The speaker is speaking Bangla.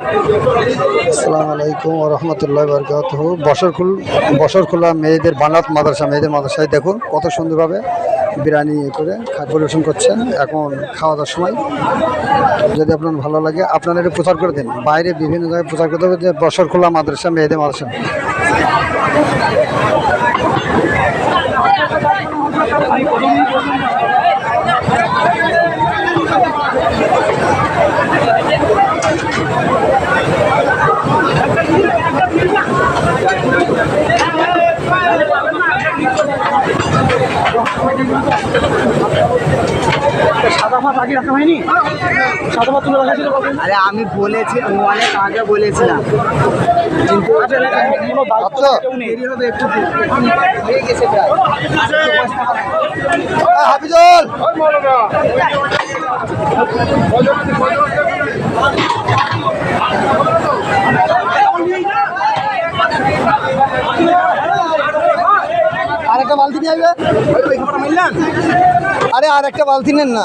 আসসালামু আলাইকুম রহমতুল্লাহ বরকাত বসরখুল বসরখোলা মেয়েদের বানাত, মাদ্রাসা, মেয়েদের মাদ্রাসায় দেখুন কত সুন্দরভাবে বিরিয়ানি করে পরিবেশন করছেন। এখন খাওয়া দাওয়ার সময়। যদি আপনার ভালো লাগে, আপনারা এটা প্রচার করে দিন। বাইরে বিভিন্ন জায়গায় প্রচার করতে হবে যে বসরখোলা মাদ্রাসা, মেয়েদের মাদ্রাসা। সাদা ভাত আগে রাখা হয়নি? সাদা ভাত তুলে রাখা ছিল আরে আমি বলেছি অনেক আগে বলেছিলাম। কিন্তু কোনো দায়িত্ব একটু বালতি নিয়ে আসবে। আরে আর একটা বালতি নেন না।